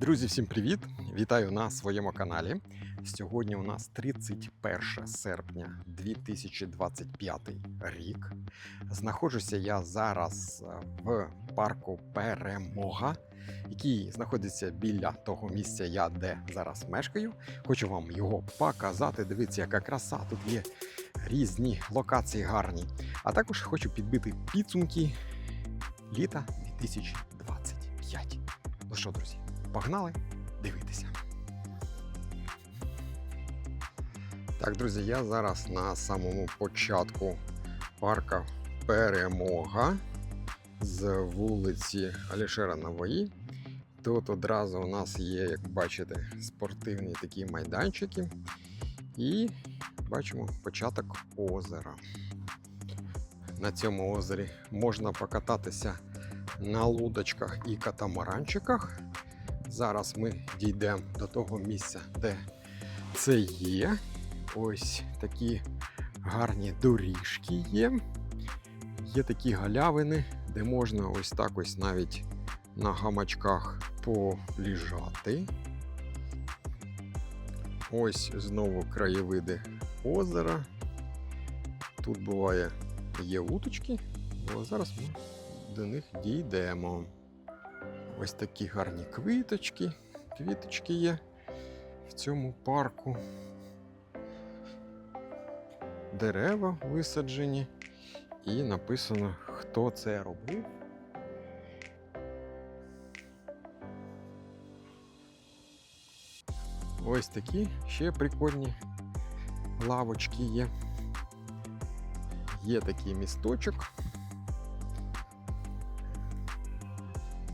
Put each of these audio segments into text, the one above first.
Друзі, всім привіт! Вітаю на своєму каналі. Сьогодні у нас 31 серпня 2025 рік. Знаходжуся я зараз е, в парку Перемога, який знаходиться біля того місця, я де зараз мешкаю. Хочу вам його показати. Дивіться, яка краса. Тут є різні локації гарні. А також хочу підбити підсумки літа 2025. Ну що, друзі, погнали дивитися. Так, друзі, я зараз на самому початку парка Перемога з вулиці Алішера Навої. Тут одразу у нас є, як бачите, спортивні такі майданчики. І бачимо початок озера. На цьому озері можна покататися на лодочках і катамаранчиках. Зараз ми дійдемо до того місця, де це є. Ось такі гарні доріжки є. Є такі галявини, де можна ось так ось навіть на гамачках поліжати. Ось знову краєвиди озера. Тут буває є уточки, але зараз ми до них дійдемо. Ось такі гарні квіточки. Квіточки є в цьому парку. Дерева висаджені. І написано, хто це робив. Ось такі ще прикольні лавочки є. Є такий місточок.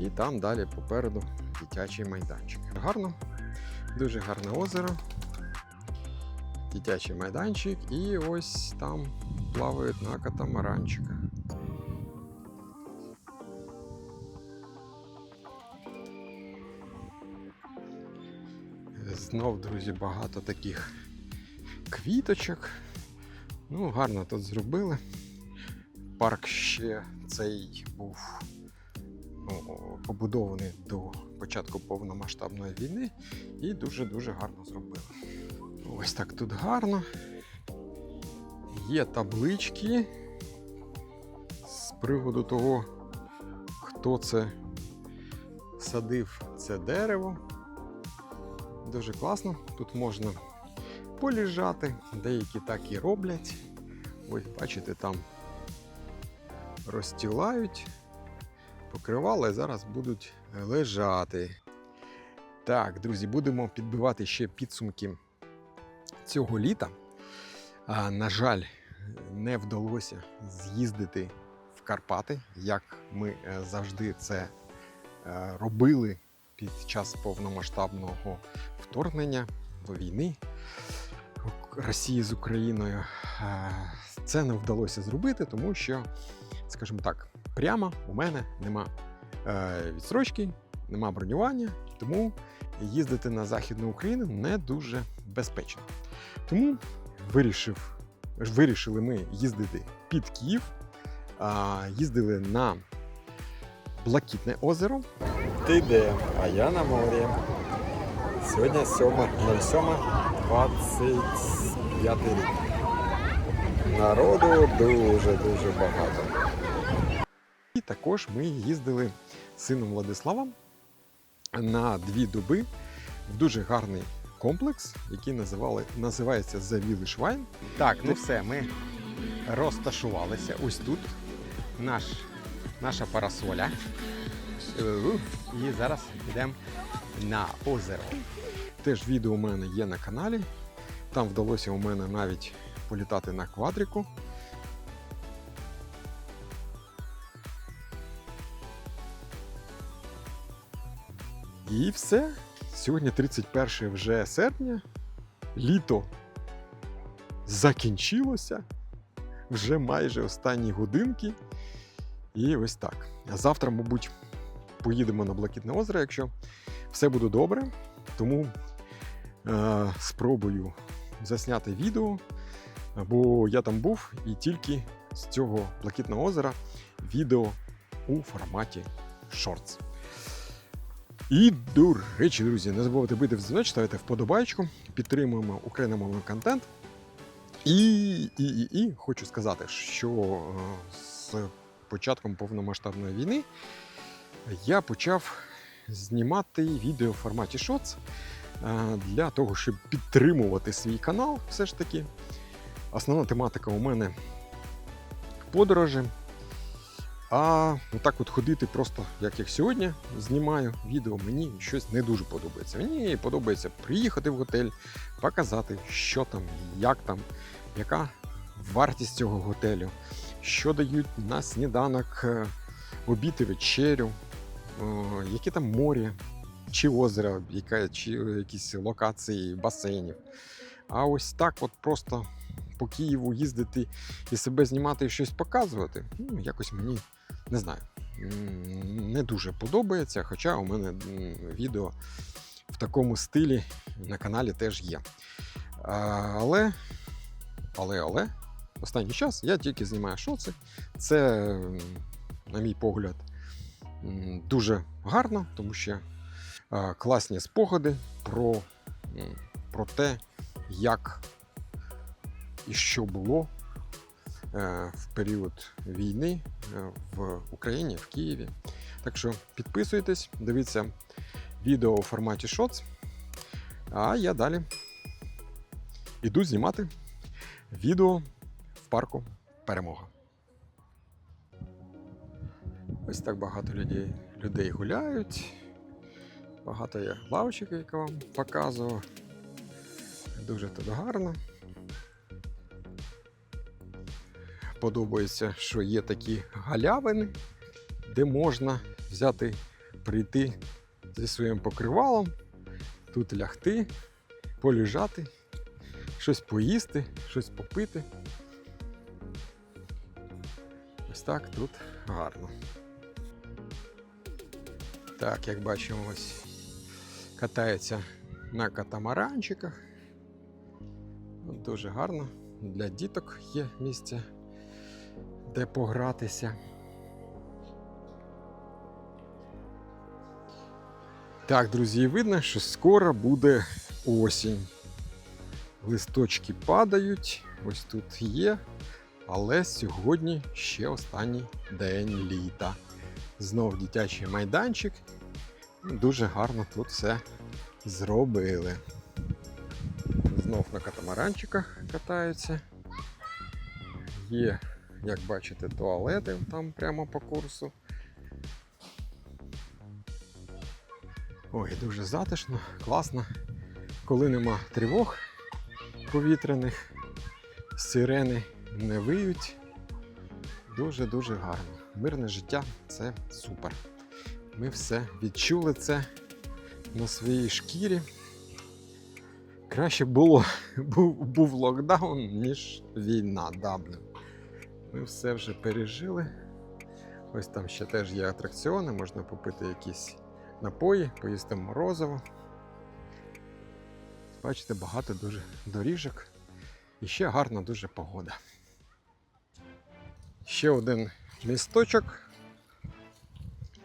І там далі попереду дитячий майданчик. Гарно, дуже гарне озеро, дитячий майданчик, і ось там плавають на катамаранчиках. Знов, друзі, багато таких квіточок. Ну, гарно тут зробили. Парк ще цей був побудований до початку повномасштабної війни і дуже-дуже гарно зробили. Ось так тут гарно. Є таблички з приводу того, хто це садив це дерево. Дуже класно. Тут можна поліжати, деякі так і роблять. Ось, бачите, там розстілають покривала і зараз будуть лежати. Так, друзі, будемо підбивати ще підсумки цього літа. А, на жаль, не вдалося з'їздити в Карпати, як ми е, завжди це е, робили під час повномасштабного вторгнення до війни Росії з Україною. Е, Це не вдалося зробити, тому що, скажімо так, прямо у мене нема е, відстрочки, нема бронювання, тому їздити на Західну Україну не дуже безпечно. Тому вирішив, вирішили ми їздити під Київ, їздили на Блакитне озеро. Ти де? А я на морі. Сьогодні 7.07.25 рік. Народу дуже-дуже багато. І також ми їздили з сином Владиславом на дві доби в дуже гарний комплекс, який називали, називається Village Wine. Так, ну все, ми розташувалися ось тут. Наш, наша парасоля. І зараз йдемо на озеро. Теж відео у мене є на каналі. Там вдалося у мене навіть політати на квадрику. І все. Сьогодні 31 вже серпня. Літо закінчилося. Вже майже останні годинки. І ось так. А завтра, мабуть, поїдемо на Блакитне озеро, якщо все буде добре. Тому спробую засняти відео, бо я там був і тільки з цього Блакитного озера відео у форматі Shorts. І до речі, друзі, не забувайте бити в дзвіночок, ставити вподобайку, підтримуємо україномовний контент. І, і, і, і хочу сказати, що е, з початком повномасштабної війни я почав знімати відео в форматі е, для того, щоб підтримувати свій канал. Все ж таки. Основна тематика у мене подорожі. А отак от ходити просто, як я сьогодні знімаю відео, мені щось не дуже подобається. Мені подобається приїхати в готель, показати, що там, як там, яка вартість цього готелю, що дають на сніданок, е, обід і вечерю, о, які там моря, чи озеро, яка, чи якісь локації басейнів. А ось так, от просто по Києву їздити і себе знімати і щось показувати, ну, якось мені не знаю. Не дуже подобається, хоча у мене відео в такому стилі на каналі теж є. Але, але, але, останній час я тільки знімаю шоци. Це, на мій погляд, дуже гарно, тому що класні спогади про, про те, як і що було е, в період війни е, в Україні, в Києві. Так що підписуйтесь, дивіться відео у форматі Shots. А я далі іду знімати відео в парку Перемога. Ось так багато людей, людей гуляють. Багато є лавчиків, які вам показував. Дуже тут гарно. Подобається, що є такі галявини, де можна взяти, прийти зі своїм покривалом, тут лягти, полежати, щось поїсти, щось попити. Ось так тут гарно. Так, як бачимо, ось катається на катамаранчиках. От Дуже гарно. Для діток є місце, де погратися. Так, друзі, видно, що скоро буде осінь. Листочки падають, ось тут є, але сьогодні ще останній день літа. Знов дитячий майданчик. Дуже гарно тут все зробили. Знов на катамаранчиках катаються. Є, як бачите, туалети там прямо по курсу. Ой, дуже затишно, класно. Коли нема тривог повітряних, сирени не виють. Дуже-дуже гарно. Мирне життя це супер. Ми все відчули це на своїй шкірі. Краще було, був, був локдаун, ніж війна давно. Ми все вже пережили. Ось там ще теж є атракціони, можна попити якісь напої, поїсти морозиво. Бачите, багато дуже доріжок. І ще гарна дуже погода. Ще один місточок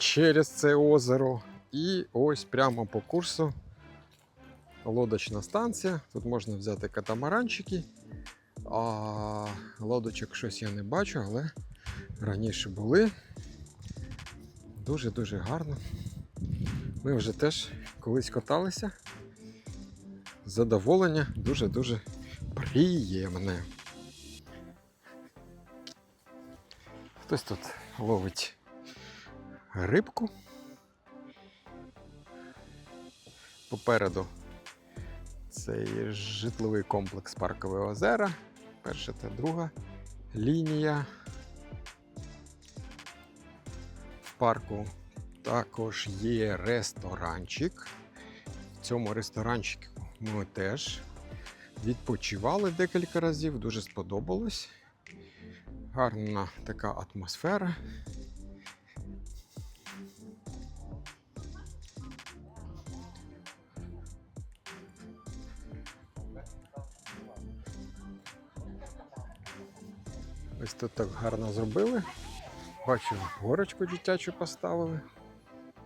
через це озеро. І ось прямо по курсу лодочна станція. Тут можна взяти катамаранчики. А лодочок щось я не бачу, але раніше були. Дуже-дуже гарно. Ми вже теж колись каталися. Задоволення дуже-дуже приємне. Хтось тут ловить рибку. Попереду цей житловий комплекс Паркове озера. Перша та друга лінія. В парку також є ресторанчик. В цьому ресторанчику ми теж відпочивали декілька разів, дуже сподобалось. Гарна така атмосфера. Тут так гарно зробили. Бачу, горочку дитячу поставили.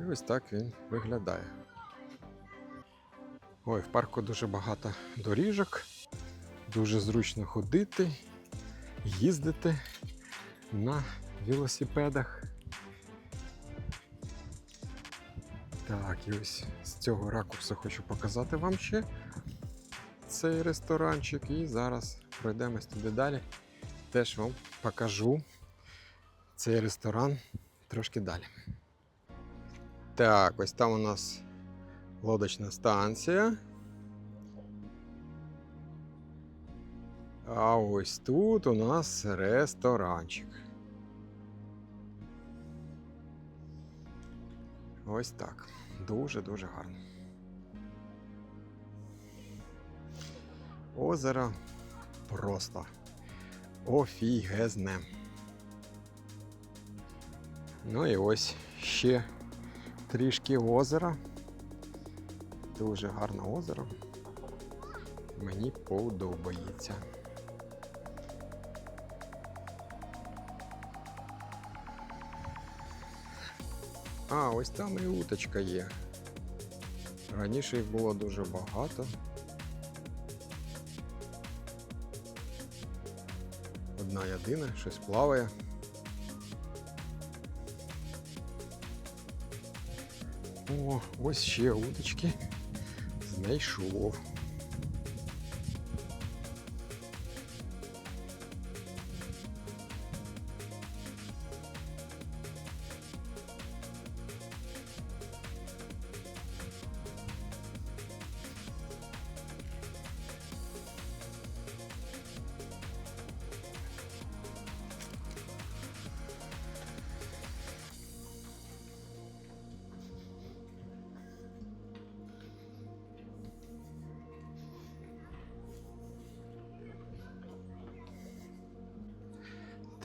І ось так він виглядає. Ой, в парку дуже багато доріжок, дуже зручно ходити, їздити на велосипедах. Так, і ось з цього ракурсу хочу показати вам ще цей ресторанчик. І зараз пройдемось туди далі. Теж вам покажу цей ресторан трошки далі. Так, ось там у нас лодочна станція. А ось тут у нас ресторанчик. Ось так. Дуже-дуже гарно. Озеро просто офігезне. Ну і ось ще трішки озера. Дуже гарне озеро. Мені подобається. А, ось там і уточка є. Раніше їх було дуже багато. Одна єдина, щось плаває. О, ось ще уточки. Знайшов.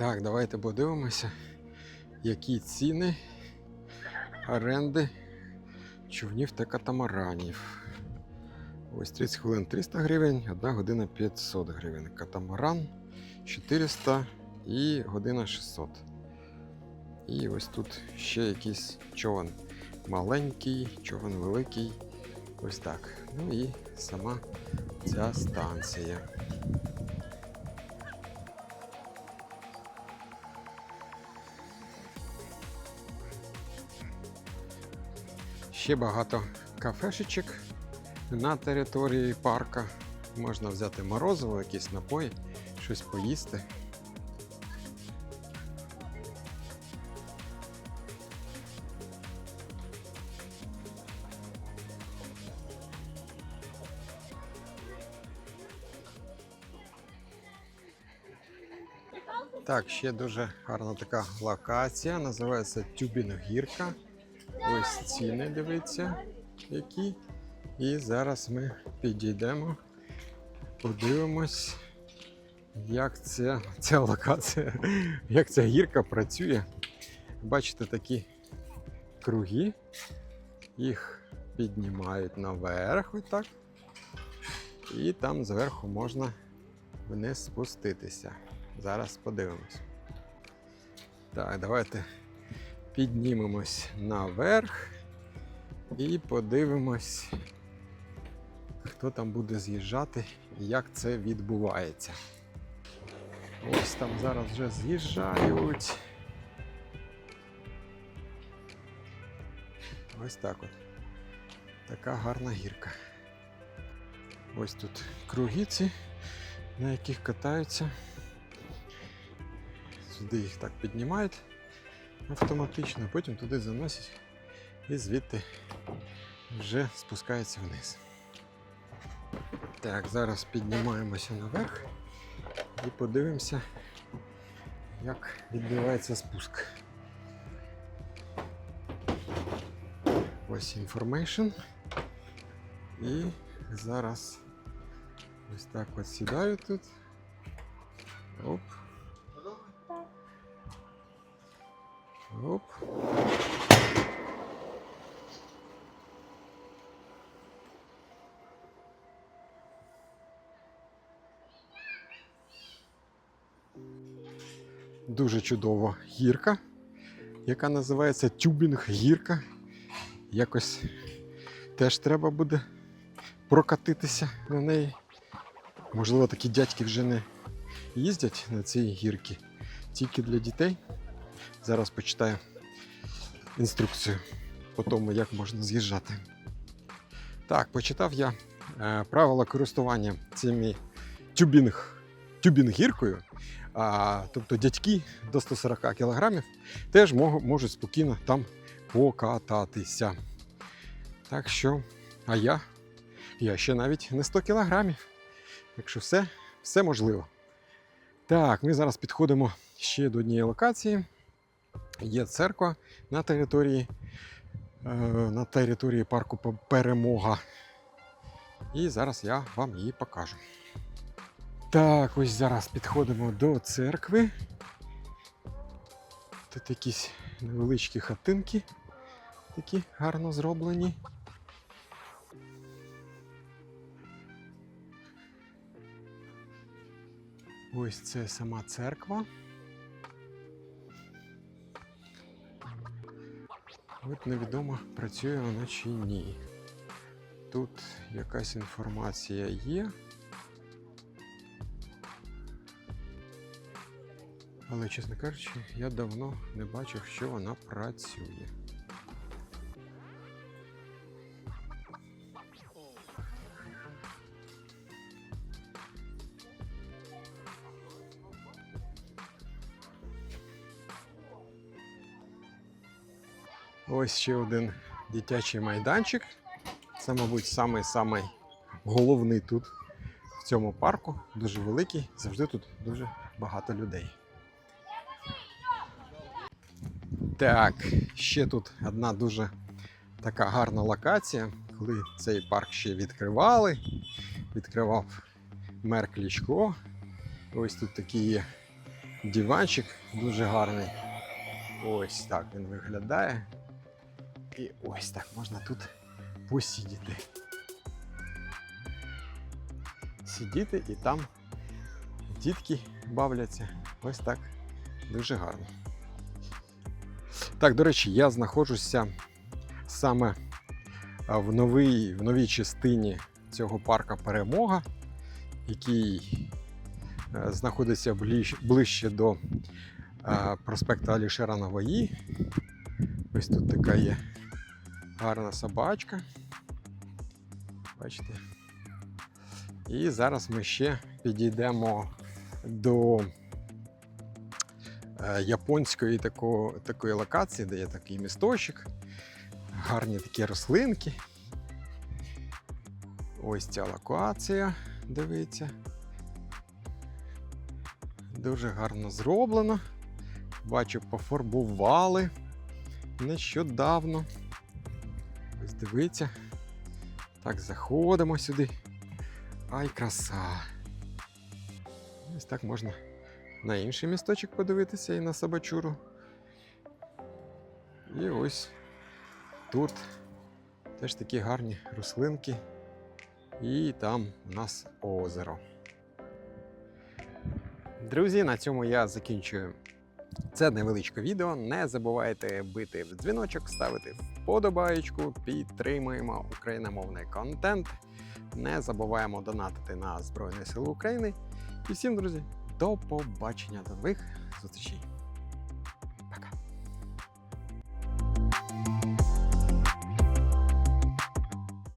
Так, давайте подивимося, які ціни оренди човнів та катамаранів. Ось 30 хвилин 300 гривень, 1 година 500 гривень. Катамаран 400 і година 600. І ось тут ще якийсь човен маленький, човен великий. Ось так. Ну і сама ця станція. Ще багато кафешечок на території парка. Можна взяти морозиво, якісь напої, щось поїсти. Так, ще дуже гарна така локація. Називається Тюбінгірка. Ось ціни, дивіться, які. І зараз ми підійдемо, подивимось, як ця, ця локація, як ця гірка працює. Бачите такі круги, їх піднімають наверх, отак. І там зверху можна вниз спуститися. Зараз подивимось. Так, давайте піднімемось наверх і подивимось, хто там буде з'їжджати і як це відбувається. Ось там зараз вже з'їжджають. Ось так от. Така гарна гірка. Ось тут кругіці, на яких катаються. Сюди їх так піднімають автоматично, потім туди заносять і звідти вже спускається вниз. Так, зараз піднімаємося наверх і подивимося, як відбувається спуск. Ось information. І зараз ось так от сідаю тут. Оп. Оп. Дуже чудова гірка, яка називається Тюбінг гірка. якось теж треба буде прокатитися на неї. Можливо, такі дядьки вже не їздять на ці гірки тільки для дітей. Зараз почитаю інструкцію по тому, як можна з'їжджати. Так, почитав я е, правила користування цими тюбінг, тюбінг-гіркою. А, тобто дядьки до 140 кг теж мо- можуть спокійно там покататися. Так що, а я, я ще навіть не 100 кг. Так що все, все можливо. Так, ми зараз підходимо ще до однієї локації. Є церква на території, е, на території парку Перемога. І зараз я вам її покажу. Так, ось зараз підходимо до церкви. Тут якісь невеличкі хатинки, такі гарно зроблені. Ось це сама церква. От невідомо, працює вона чи ні. Тут якась інформація є. Але, чесно кажучи, я давно не бачив, що вона працює. Ось ще один дитячий майданчик. Це, мабуть, самий-самий головний тут, в цьому парку. Дуже великий, завжди тут дуже багато людей. Так, ще тут одна дуже така гарна локація, коли цей парк ще відкривали. Відкривав мер Клічко. Ось тут такий є диванчик дуже гарний. Ось так він виглядає. І ось так можна тут посидіти. Сидіти і там дітки бавляться. Ось так. Дуже гарно. Так, до речі, я знаходжуся саме в новій, в новій частині цього парка Перемога, який знаходиться ближче, до проспекту Алішера Наваї. Ось тут така є гарна собачка. Бачите? І зараз ми ще підійдемо до е, японської такої, такої локації, де є такий місточок, гарні такі рослинки. Ось ця локація, дивіться. Дуже гарно зроблено. Бачу, пофарбували нещодавно. Ось дивіться. Так, заходимо сюди. Ай, краса. Ось так можна на інший місточок подивитися і на собачуру. І ось тут теж такі гарні рослинки. І там у нас озеро. Друзі, на цьому я закінчую це невеличке відео. Не забувайте бити в дзвіночок, ставити вподобаєчку, підтримуємо україномовний контент. Не забуваємо донатити на Збройні Сили України. І всім, друзі, до побачення, до нових зустрічей!